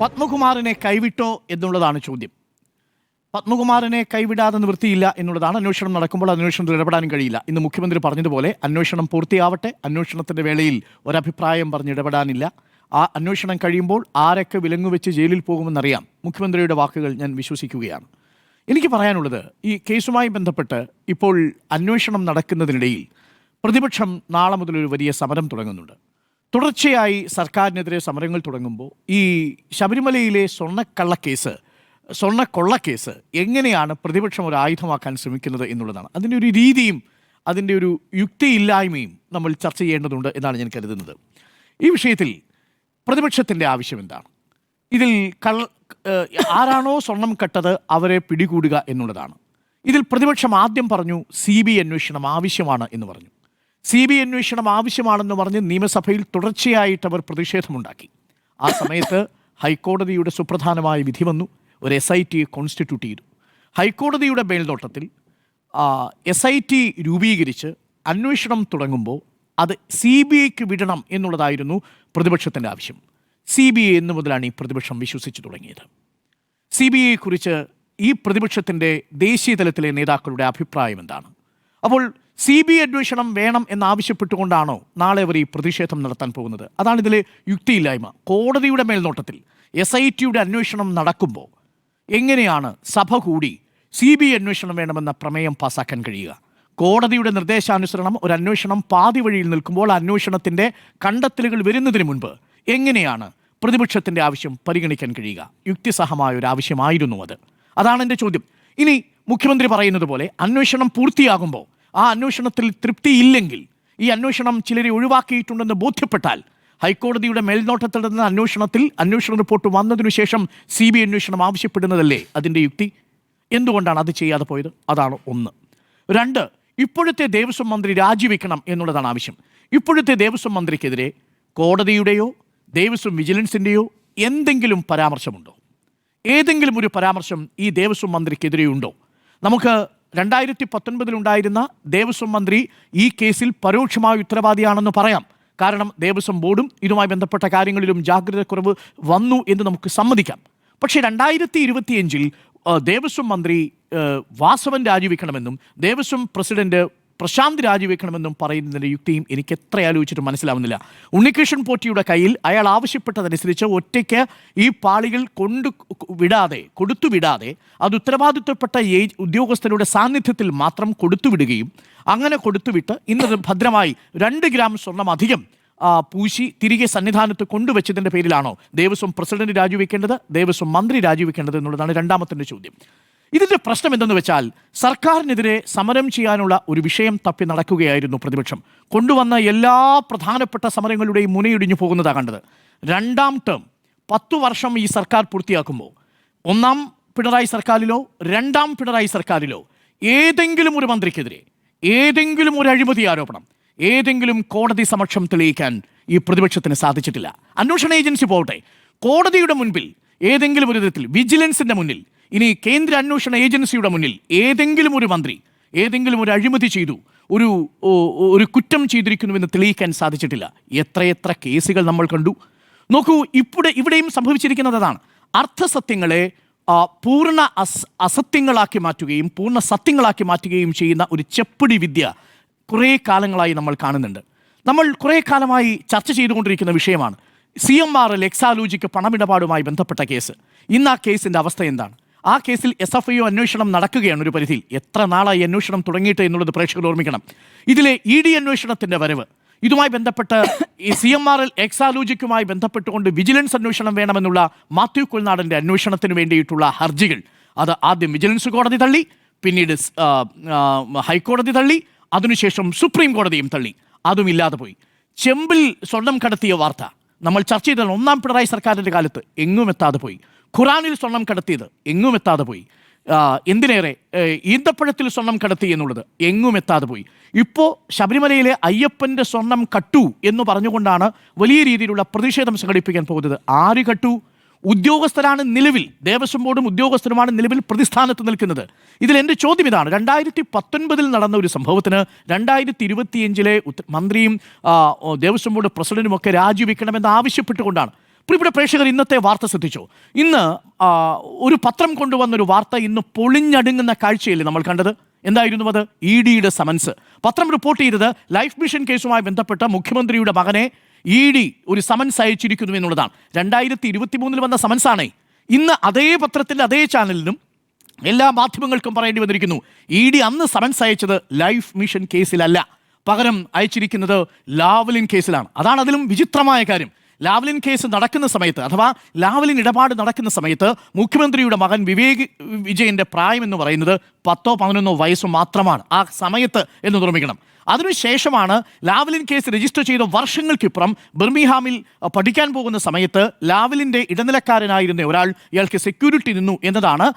പത്മകുമാറിനെ കൈവിട്ടോ എന്നുള്ളതാണ് ചോദ്യം. പത്മകുമാറിനെ കൈവിടാതെ നിവൃത്തിയില്ല എന്നുള്ളതാണ് അന്വേഷണം നടക്കുമ്പോൾ അന്വേഷണത്തിൽ ഇടപെടാനും കഴിയില്ല. ഇന്ന് മുഖ്യമന്ത്രി പറഞ്ഞതുപോലെ അന്വേഷണം പൂർത്തിയാവട്ടെ അന്വേഷണത്തിന്റെ വേളയിൽ ഒരഭിപ്രായം പറഞ്ഞ് ഇടപെടാനില്ല. ആ അന്വേഷണം കഴിയുമ്പോൾ ആരൊക്കെ വിലങ്ങുവെച്ച് ജയിലിൽ പോകുമെന്നറിയാം. മുഖ്യമന്ത്രിയുടെ വാക്കുകൾ ഞാൻ വിശ്വസിക്കുകയാണ്. എനിക്ക് പറയാനുള്ളത് ഈ കേസുമായി ബന്ധപ്പെട്ട് ഇപ്പോൾ അന്വേഷണം നടക്കുന്നതിനിടയിൽ പ്രതിപക്ഷം നാളെ മുതൽ ഒരു വലിയ സമരം തുടങ്ങുന്നുണ്ട്. തുടർച്ചയായി സർക്കാരിനെതിരെ സമരങ്ങൾ തുടങ്ങുമ്പോൾ ഈ ശബരിമലയിലെ സ്വർണക്കള്ളക്കേസ് സ്വർണക്കൊള്ളക്കേസ് എങ്ങനെയാണ് പ്രതിപക്ഷം ഒരു ആയുധമാക്കാൻ ശ്രമിക്കുന്നത് എന്നുള്ളതാണ്. അതിന്റെ ഒരു രീതിയും അതിന്റെ ഒരു യുക്തിയില്ലായ്മയും നമ്മൾ ചർച്ച ചെയ്യേണ്ടതുണ്ട് എന്നാണ് ഞാൻ കരുതുന്നത്. ഈ വിഷയത്തിൽ പ്രതിപക്ഷത്തിന്റെ ആവശ്യം എന്താണ്? ഇതിൽ കള്ള ആരാണോ സ്വർണം കെട്ടത് അവരെ പിടികൂടുക എന്നുള്ളതാണ്. ഇതിൽ പ്രതിപക്ഷം ആദ്യം പറഞ്ഞു സി ബി അന്വേഷണം ആവശ്യമാണ് എന്ന് പറഞ്ഞു. സി ബി അന്വേഷണം ആവശ്യമാണെന്ന് പറഞ്ഞ് നിയമസഭയിൽ തുടർച്ചയായിട്ട് അവർ പ്രതിഷേധമുണ്ടാക്കി. ആ സമയത്ത് ഹൈക്കോടതിയുടെ സുപ്രധാനമായ വിധി വന്നു. ഒരു എസ് ഐ ടി കോൺസ്റ്റിറ്റ്യൂട്ട് ചെയ്തു. ഹൈക്കോടതിയുടെ മേൽനോട്ടത്തിൽ എസ് ഐ ടി രൂപീകരിച്ച് അന്വേഷണം തുടങ്ങുമ്പോൾ അത് സി ബി ഐക്ക് വിടണം എന്നുള്ളതായിരുന്നു പ്രതിപക്ഷത്തിന്റെ ആവശ്യം. സി ബി ഐ എന്ന് മുതലാണ് ഈ പ്രതിപക്ഷം വിശ്വസിച്ചു തുടങ്ങിയത്. സി ബി ഐയെക്കുറിച്ച് ഈ പ്രതിപക്ഷത്തിന്റെ ദേശീയ തലത്തിലെ നേതാക്കളുടെ അഭിപ്രായം എന്താണ്? അപ്പോൾ സി ബി അന്വേഷണം വേണം എന്നാവശ്യപ്പെട്ടുകൊണ്ടാണോ നാളെ അവർ ഈ പ്രതിഷേധം നടത്താൻ പോകുന്നത്? അതാണ് ഇതിലെ യുക്തിയില്ലായ്മ. കോടതിയുടെ മേൽനോട്ടത്തിൽ എസ് ഐ ടിയുടെ അന്വേഷണം നടക്കുമ്പോൾ എങ്ങനെയാണ് സഭ കൂടി സി ബി അന്വേഷണം വേണമെന്ന പ്രമേയം പാസാക്കാൻ കഴിയുക? കോടതിയുടെ നിർദ്ദേശാനുസരണം ഒരു അന്വേഷണം പാതി വഴിയിൽ നിൽക്കുമ്പോൾ അന്വേഷണത്തിന്റെ കണ്ടെത്തലുകൾ വരുന്നതിന് മുൻപ് എങ്ങനെയാണ് പ്രതിപക്ഷത്തിന്റെ ആവശ്യം പരിഗണിക്കാൻ കഴിയുക? യുക്തിസഹമായ ഒരു ആവശ്യമായിരുന്നു അത്. അതാണ് എന്റെ ചോദ്യം. ഇനി മുഖ്യമന്ത്രി പറയുന്നത് പോലെ അന്വേഷണം പൂർത്തിയാകുമ്പോൾ ആ അന്വേഷണത്തിൽ തൃപ്തിയില്ലെങ്കിൽ ഈ അന്വേഷണം ചിലരെ ഒഴിവാക്കിയിട്ടുണ്ടെന്ന് ബോധ്യപ്പെട്ടാൽ ഹൈക്കോടതിയുടെ മേൽനോട്ടത്തിൽ നിന്ന് അന്വേഷണത്തിൽ അന്വേഷണ റിപ്പോർട്ട് വന്നതിനു ശേഷം സി ബി അന്വേഷണം ആവശ്യപ്പെടുന്നതല്ലേ അതിന്റെ യുക്തി? എന്തുകൊണ്ടാണ് അത് ചെയ്യാതെ പോയത്? അതാണ് ഒന്ന്. രണ്ട് ഇപ്പോഴത്തെ ദേവസ്വം മന്ത്രി രാജിവെക്കണം എന്നുള്ളതാണ് ആവശ്യം. ഇപ്പോഴത്തെ ദേവസ്വം മന്ത്രിക്കെതിരെ കോടതിയുടെയോ ദേവസ്വം വിജിലൻസിന്റെയോ എന്തെങ്കിലും പരാമർശമുണ്ടോ? ഏതെങ്കിലും ഒരു പരാമർശം ഈ ദേവസ്വം മന്ത്രിക്കെതിരെയുണ്ടോ? നമുക്ക് രണ്ടായിരത്തി പത്തൊൻപതിലുണ്ടായിരുന്ന ദേവസ്വം മന്ത്രി ഈ കേസിൽ പരോക്ഷമായ ഉത്തരവാദിയാണെന്ന് പറയാം. കാരണം ദേവസ്വം ബോർഡും ഇതുമായി ബന്ധപ്പെട്ട കാര്യങ്ങളിലും ജാഗ്രതക്കുറവ് വന്നു എന്ന് നമുക്ക് സമ്മതിക്കാം. പക്ഷേ രണ്ടായിരത്തി ഇരുപത്തിയഞ്ചിൽ ദേവസ്വം മന്ത്രി വാസവൻ രാജിവെക്കണമെന്നും ദേവസ്വം പ്രസിഡന്റ് പ്രശാന്ത് രാജിവെക്കണമെന്നും പറയുന്നതിന്റെ യുക്തിയും എനിക്ക് എത്ര ആലോചിച്ചിട്ട് മനസ്സിലാവുന്നില്ല. ഉണ്ണികൃഷ്ണൻ പോറ്റിയുടെ കയ്യിൽ അയാൾ ആവശ്യപ്പെട്ടതനുസരിച്ച് ഒറ്റയ്ക്ക് ഈ പാളികൾ കൊണ്ടു വിടാതെ കൊടുത്തു വിടാതെ അത് ഉത്തരവാദിത്വപ്പെട്ട ഉദ്യോഗസ്ഥരുടെ സാന്നിധ്യത്തിൽ മാത്രം കൊടുത്തുവിടുകയും അങ്ങനെ കൊടുത്തുവിട്ട് ഇന്ന് ഭദ്രമായി രണ്ട് ഗ്രാം സ്വർണം അധികം പൂശി തിരികെ സന്നിധാനത്ത് കൊണ്ടുവച്ചതിന്റെ പേരിലാണോ ദേവസ്വം പ്രസിഡന്റ് രാജിവെക്കേണ്ടത് ദേവസ്വം മന്ത്രി രാജിവെക്കേണ്ടത് എന്നുള്ളതാണ് രണ്ടാമത്തെ ചോദ്യം. ഇതിന്റെ പ്രശ്നം എന്തെന്ന് വെച്ചാൽ സർക്കാരിനെതിരെ സമരം ചെയ്യാനുള്ള ഒരു വിഷയം തപ്പി നടക്കുകയായിരുന്നു പ്രതിപക്ഷം. കൊണ്ടുവന്ന എല്ലാ പ്രധാനപ്പെട്ട സമരങ്ങളുടെയും മുനയിടിഞ്ഞു പോകുന്നതാണ് കണ്ടത്. രണ്ടാം ടേം പത്തു വർഷം ഈ സർക്കാർ പൂർത്തിയാക്കുമ്പോൾ. ഒന്നാം പിണറായി സർക്കാരിലോ രണ്ടാം പിണറായി സർക്കാരിലോ ഏതെങ്കിലും ഒരു മന്ത്രിക്കെതിരെ ഏതെങ്കിലും ഒരു അഴിമതി ആരോപണം ഏതെങ്കിലും കോടതി സമക്ഷം തെളിയിക്കാൻ ഈ പ്രതിപക്ഷത്തിന് സാധിച്ചിട്ടില്ല. അന്വേഷണ ഏജൻസി പോകട്ടെ. കോടതിയുടെ മുൻപിൽ ഏതെങ്കിലും ഒരു വിധത്തിൽ വിജിലൻസിന്റെ മുന്നിൽ ഇനി കേന്ദ്ര അന്വേഷണ ഏജൻസിയുടെ മുന്നിൽ ഏതെങ്കിലും ഒരു മന്ത്രി ഏതെങ്കിലും ഒരു അഴിമതി ചെയ്തു ഒരു ഒരു കുറ്റം ചെയ്തിരിക്കുന്നുവെന്ന് തെളിയിക്കാൻ സാധിച്ചിട്ടില്ല. എത്രയെത്ര കേസുകൾ നമ്മൾ കണ്ടു? നോക്കൂ ഇവിടെ ഇവിടെയും സംഭവിച്ചിരിക്കുന്നത് അതാണ്. അർത്ഥസത്യങ്ങളെ പൂർണ അസ് അസത്യങ്ങളാക്കി മാറ്റുകയും പൂർണ സത്യങ്ങളാക്കി മാറ്റുകയും ചെയ്യുന്ന ഒരു ചെപ്പിടി വിദ്യ കുറേ കാലങ്ങളായി നമ്മൾ കാണുന്നുണ്ട്. നമ്മൾ കുറേ കാലമായി ചർച്ച ചെയ്തുകൊണ്ടിരിക്കുന്ന വിഷയമാണ്. C M R L Exalogic പണമിടപാടുമായി ബന്ധപ്പെട്ട കേസ്. ഇന്ന് ആ കേസിന്റെ അവസ്ഥ എന്താണ്? ആ കേസിൽ എസ് എഫ് ഐ അന്വേഷണം നടക്കുകയാണ് ഒരു പരിധിയിൽ. എത്ര നാളായി അന്വേഷണം തുടങ്ങിയിട്ട് എന്നുള്ളത് പ്രേക്ഷകർ ഓർമ്മിക്കണം. ഇതിലെ ഇ ഡി അന്വേഷണത്തിന്റെ വരവ്. ഇതുമായി ബന്ധപ്പെട്ട് ഈ സി എം ആർ എൽ എക്സാലോജിക്കുമായി ബന്ധപ്പെട്ടുകൊണ്ട് വിജിലൻസ് അന്വേഷണം വേണമെന്നുള്ള മാത്യു കുൽനാടന്റെ അന്വേഷണത്തിന് വേണ്ടിയിട്ടുള്ള ഹർജികൾ. അത് ആദ്യം വിജിലൻസ് കോടതി തള്ളി പിന്നീട് ഹൈക്കോടതി തള്ളി അതിനുശേഷം സുപ്രീം കോടതിയും തള്ളി. അതുമില്ലാതെ പോയി. ചെമ്പിൽ സ്വർണം കടത്തിയ വാർത്ത. നമ്മൾ ചർച്ച ചെയ്ത ഒന്നാം പിണറായി സർക്കാരിന്റെ കാലത്ത് എങ്ങും എത്താതെ പോയി. ഖുറാനിൽ സ്വർണം കടത്തിയത് എങ്ങും എത്താതെ പോയി. എന്തിനേറെ ഈന്തപ്പഴത്തിൽ സ്വർണം കടത്തി എന്നുള്ളത് എങ്ങും എത്താതെ പോയി. ഇപ്പോൾ ശബരിമലയിലെ അയ്യപ്പന്റെ സ്വർണം കട്ടു എന്ന് പറഞ്ഞുകൊണ്ടാണ് വലിയ രീതിയിലുള്ള പ്രതിഷേധം സംഘടിപ്പിക്കാൻ പോകുന്നത്. ആര് കട്ടു? ഉദ്യോഗസ്ഥരാണ് നിലവിൽ ദേവസ്വം ബോർഡും ഉദ്യോഗസ്ഥരുമാണ് നിലവിൽ പ്രതിസ്ഥാനത്ത് നിൽക്കുന്നത്. ഇതിൽ എന്റെ ചോദ്യം ഇതാണ്. രണ്ടായിരത്തി പത്തൊൻപതിൽ നടന്ന ഒരു സംഭവത്തിന് രണ്ടായിരത്തി ഇരുപത്തിയഞ്ചിലെ മന്ത്രിയും ദേവസ്വം ബോർഡ് പ്രസിഡന്റും ഒക്കെ രാജിവെക്കണമെന്ന് ആവശ്യപ്പെട്ടുകൊണ്ടാണ്. ഇവിടെ പ്രേക്ഷകർ ഇന്നത്തെ വാർത്ത ശ്രദ്ധിച്ചു? ഇന്ന് ഒരു പത്രം കൊണ്ടുവന്നൊരു വാർത്ത ഇന്ന് പൊളിഞ്ഞടുങ്ങുന്ന കാഴ്ചയല്ലേ നമ്മൾ കണ്ടത്? എന്തായിരുന്നു അത്? ഇ ഡിയുടെ സമൻസ്. പത്രം റിപ്പോർട്ട് ചെയ്തത് ലൈഫ് മിഷൻ കേസുമായി ബന്ധപ്പെട്ട മുഖ്യമന്ത്രിയുടെ മകനെ ഇ ഡി ഒരു സമൻസ് അയച്ചിരിക്കുന്നു എന്നുള്ളതാണ്. രണ്ടായിരത്തി ഇരുപത്തി മൂന്നിൽ വന്ന സമൻസാണ് ഇന്ന് അതേ പത്രത്തിന്റെ അതേ ചാനലിനും എല്ലാ മാധ്യമങ്ങൾക്കും പറയേണ്ടി വന്നിരിക്കുന്നു. ഇ ഡി അന്ന് സമൻസ് അയച്ചത് ലൈഫ് മിഷൻ കേസിലല്ല. പകരം അയച്ചിരിക്കുന്നത് ലാവലിൻ കേസിലാണ്. അതാണ് അതിലും വിചിത്രമായ കാര്യം. ലാവലിൻ കേസ് നടക്കുന്ന സമയത്ത് അഥവാ ലാവലിൻ ഇടപാട് നടക്കുന്ന സമയത്ത് മുഖ്യമന്ത്രിയുടെ മകൻ വിവേക് വിജയന്റെ പ്രായം എന്ന് പറയുന്നത് പത്തോ പതിനൊന്നോ വയസ്സ് മാത്രമാണ്. ആ സമയത്ത് എന്ന് നിർമ്മിക്കണം. അതിനുശേഷമാണ് ലാവലിൻ കേസ് രജിസ്റ്റർ ചെയ്ത വർഷങ്ങൾക്കിപ്പുറം ബിർമിഹാമിൽ പഠിക്കാൻ പോകുന്ന സമയത്ത് ലാവലിന്റെ ഇടനിലക്കാരനായിരുന്ന ഒരാൾ ഇയാൾക്ക് സെക്യൂരിറ്റി നിന്നു എന്നതാണ്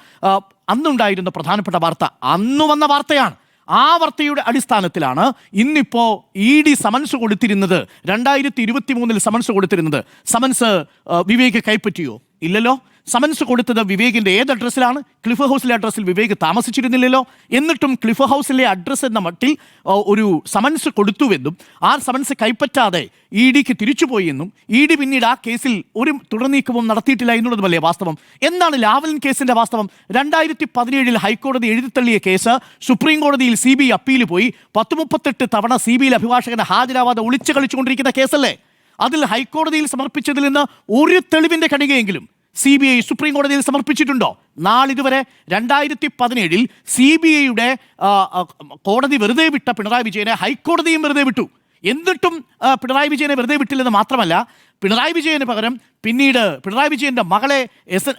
അന്നുണ്ടായിരുന്ന പ്രധാനപ്പെട്ട വാർത്ത. അന്ന് വന്ന വാർത്തയാണ്. ആ വാർത്തയുടെ അടിസ്ഥാനത്തിലാണ് ഇന്നിപ്പോ ഇ ഡി സമൻസ് കൊടുത്തിരുന്നത്. രണ്ടായിരത്തി ഇരുപത്തി മൂന്നിൽ സമൻസ് കൊടുത്തിരുന്നത് സമൻസ് വിവേക് കൈപ്പറ്റിയോ? ഇല്ലല്ലോ. സമൻസ് കൊടുത്തത് വിവേകിന്റെ ഏത് അഡ്രസ്സിലാണ് ക്ലിഫ് ഹൗസിലെ അഡ്രസ്സിൽ വിവേക് താമസിച്ചിരുന്നില്ലല്ലോ. എന്നിട്ടും ക്ലിഫ് ഹൗസിലെ അഡ്രസ്സ് എന്ന മട്ടിൽ ഒരു സമൻസ് കൊടുത്തുവെന്നും ആ സമൻസ് കൈപ്പറ്റാതെ ഇ ഡിക്ക് തിരിച്ചുപോയി എന്നും ഇ ഡി പിന്നീട് ആ കേസിൽ ഒരു തുടർനീക്കവും നടത്തിയിട്ടില്ല എന്നുള്ളതുമല്ലേ വാസ്തവം? എന്താണ് ലാവലിൻ കേസിന്റെ വാസ്തവം? രണ്ടായിരത്തി പതിനേഴിൽ ഹൈക്കോടതി എഴുതിത്തള്ളിയ കേസ് സുപ്രീം കോടതിയിൽ സി ബി അപ്പീൽ പോയി. പത്ത് മുപ്പത്തെട്ട് തവണ സി ബിയിൽ അഭിഭാഷകനെ ഹാജരാവാതെ ഒളിച്ചു കളിച്ചുകൊണ്ടിരിക്കുന്ന കേസല്ലേ? അതിൽ ഹൈക്കോടതിയിൽ സമർപ്പിച്ചതിൽ നിന്ന് ഒരു തെളിവിന്റെ കണികയെങ്കിലും സി ബി ഐ സുപ്രീം കോടതിയിൽ സമർപ്പിച്ചിട്ടുണ്ടോ? നാളിതുവരെ രണ്ടായിരത്തി പതിനേഴിൽ സി ബി ഐയുടെ കോടതി വെറുതെ വിട്ട പിണറായി വിജയനെ ഹൈക്കോടതിയും വെറുതെ വിട്ടു. എന്നിട്ടും പിണറായി വിജയനെ വെറുതെ വിട്ടില്ലെന്ന് മാത്രമല്ല പിണറായി വിജയന് പകരം പിന്നീട് പിണറായി വിജയന്റെ മകളെ S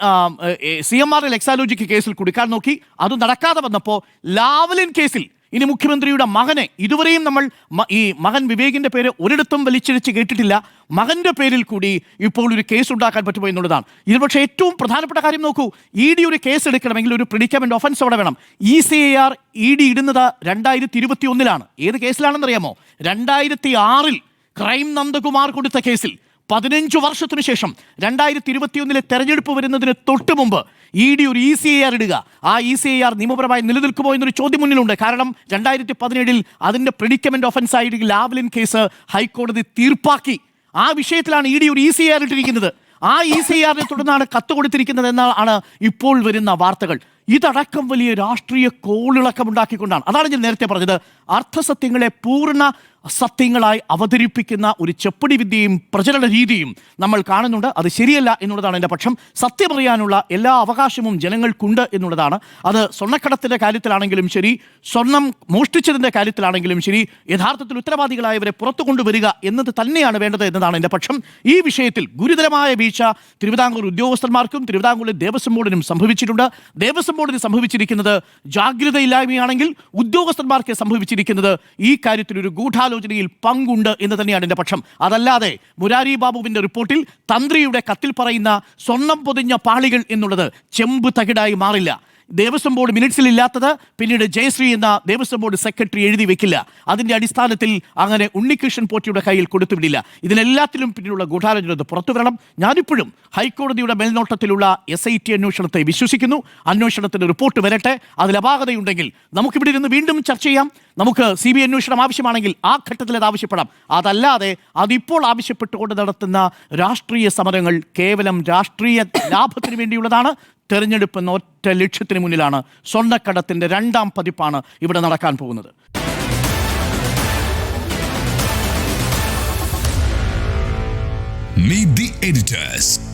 C M R L Exalogic കേസിൽ കുടിക്കാൻ നോക്കി. അത് നടക്കാതെ വന്നപ്പോൾ ലാവലിൻ കേസിൽ ഇനി മുഖ്യമന്ത്രിയുടെ മകനെ ഇതുവരെയും നമ്മൾ ഈ മകൻ വിവേകിന്റെ പേര് ഒരിടത്തും വലിച്ചിഴച്ച് കേട്ടിട്ടില്ല. മകന്റെ പേരിൽ കൂടി ഇപ്പോൾ ഒരു കേസ് ഉണ്ടാക്കാൻ പറ്റുമോ എന്നുള്ളതാണ്. ഇത് പക്ഷേ ഏറ്റവും പ്രധാനപ്പെട്ട കാര്യം നോക്കൂ. ഇ ഡി ഒരു കേസ് എടുക്കണമെങ്കിൽ ഒരു പ്രിഡിക്കമെന്റ് ഒഫൻസ് അവിടെ വേണം. E C I R E D ഇടുന്നത് രണ്ടായിരത്തി ഇരുപത്തി ഒന്നിലാണ് ഏത് കേസിലാണെന്നറിയാമോ രണ്ടായിരത്തി ആറിൽ ക്രൈം നന്ദകുമാർ കൊടുത്ത കേസിൽ പതിനഞ്ച് വർഷത്തിനു ശേഷം രണ്ടായിരത്തി ഇരുപത്തിയൊന്നിലെ തെരഞ്ഞെടുപ്പ് വരുന്നതിന് തൊട്ട് മുമ്പ് ഇ ഡി ഒരു ഇ സി ഐ ആർ ഇടുക. ആ ഇ സി ഐ ആർ നിയമപരമായി നിലനിൽക്കുമോ എന്നൊരു ചോദ്യം മുന്നിലുണ്ട്. കാരണം രണ്ടായിരത്തി പതിനേഴിൽ അതിന്റെ പ്രിഡിക്കമെന്റ് ഒഫൻസ് ആയിട്ട് ലാവലിൻ കേസ് ഹൈക്കോടതി തീർപ്പാക്കി. ആ വിഷയത്തിലാണ് ഇ ഡി ഒരു ഇ സി ആർ ഇട്ടിരിക്കുന്നത്. ആ ഇ സി ആറിനെ തുടർന്നാണ് കത്ത് കൊടുത്തിരിക്കുന്നത് എന്നാണ് ഇപ്പോൾ വരുന്ന വാർത്തകൾ. ഇതടക്കം വലിയ രാഷ്ട്രീയ കോളിളക്കം ഉണ്ടാക്കിക്കൊണ്ടാണ്. അതാണ് ഞാൻ നേരത്തെ പറഞ്ഞത്. അർത്ഥസത്യങ്ങളെ പൂർണ സത്യങ്ങളായി അവതരിപ്പിക്കുന്ന ഒരു ചെപ്പടി വിദ്യയും പ്രചരണ രീതിയും നമ്മൾ കാണുന്നുണ്ട്. അത് ശരിയല്ല എന്നുള്ളതാണ് എന്റെ പക്ഷം. സത്യം അറിയാനുള്ള എല്ലാ അവകാശവും ജനങ്ങൾക്കുണ്ട് എന്നുള്ളതാണ്. അത് സ്വർണക്കടത്തിന്റെ കാര്യത്തിലാണെങ്കിലും ശരി സ്വർണം മോഷ്ടിച്ചതിന്റെ കാര്യത്തിലാണെങ്കിലും ശരി യഥാർത്ഥത്തിൽ ഉത്തരവാദികളായവരെ പുറത്തു കൊണ്ടുവരിക എന്നത് തന്നെയാണ് വേണ്ടത് എന്നതാണ് എന്റെ പക്ഷം. ഈ വിഷയത്തിൽ ഗുരുതരമായ വീഴ്ച തിരുവിതാംകൂർ ഉദ്യോഗസ്ഥന്മാർക്കും തിരുവിതാംകൂറിലെ ദേവസ്വം ബോർഡിനും സംഭവിച്ചിട്ടുണ്ട്. ദേവസ്വം ബോർഡിന് സംഭവിച്ചിരിക്കുന്നത് ജാഗ്രതയില്ലായ്മയാണെങ്കിൽ ഉദ്യോഗസ്ഥന്മാർക്ക് സംഭവിച്ചിരിക്കുന്നത് ഈ കാര്യത്തിൽ ഒരു ഗൂഢാലോചനയിൽ പങ്കുണ്ട് എന്ന് തന്നെയാണ് എന്റെ പക്ഷം. അതല്ലാതെ മുരാരി ബാബുവിന്റെ റിപ്പോർട്ടിൽ തന്ത്രിയുടെ കത്തിൽ പറയുന്ന സ്വർണം പൊതിഞ്ഞ പാളികൾ എന്നുള്ളത് ചെമ്പ് തകിടായി മാറില്ല. ദേവസ്വം ബോർഡ് മിനിറ്റ്സിൽ ഇല്ലാത്തത് പിന്നീട് ജയശ്രീ എന്ന ദേവസ്വം ബോർഡ് സെക്രട്ടറി എഴുതി വെക്കില്ല. അതിന്റെ അടിസ്ഥാനത്തിൽ അങ്ങനെ ഉണ്ണികൃഷ്ണൻ പോറ്റിയുടെ കയ്യിൽ കൊടുത്തുവിടില്ല. ഇതിനെല്ലാത്തിലും പിന്നിലുള്ള ഗൂഢാലോചന പുറത്തു വരണം. ഞാനിപ്പോഴും ഹൈക്കോടതിയുടെ മേൽനോട്ടത്തിലുള്ള എസ് ഐ ടി അന്വേഷണത്തെ വിശ്വസിക്കുന്നു. അന്വേഷണത്തിന്റെ റിപ്പോർട്ട് വരട്ടെ. അതിൽ അപാകതയുണ്ടെങ്കിൽ നമുക്കിവിടെ ഇരുന്ന് വീണ്ടും ചർച്ച ചെയ്യാം. നമുക്ക് സി ബി അന്വേഷണം ആവശ്യമാണെങ്കിൽ ആ ഘട്ടത്തിൽ അത് ആവശ്യപ്പെടാം. അതല്ലാതെ അതിപ്പോൾ ആവശ്യപ്പെട്ടുകൊണ്ട് നടത്തുന്ന രാഷ്ട്രീയ സമരങ്ങൾ കേവലം രാഷ്ട്രീയ ലാഭത്തിന് വേണ്ടിയുള്ളതാണ്. തെരഞ്ഞെടുപ്പ് എന്ന ഒറ്റ ലക്ഷ്യത്തിന് മുന്നിലാണ് സ്വർണക്കടത്തിന്റെ രണ്ടാം പതിപ്പാണ് ഇവിടെ നടക്കാൻ പോകുന്നത് Meet the editors.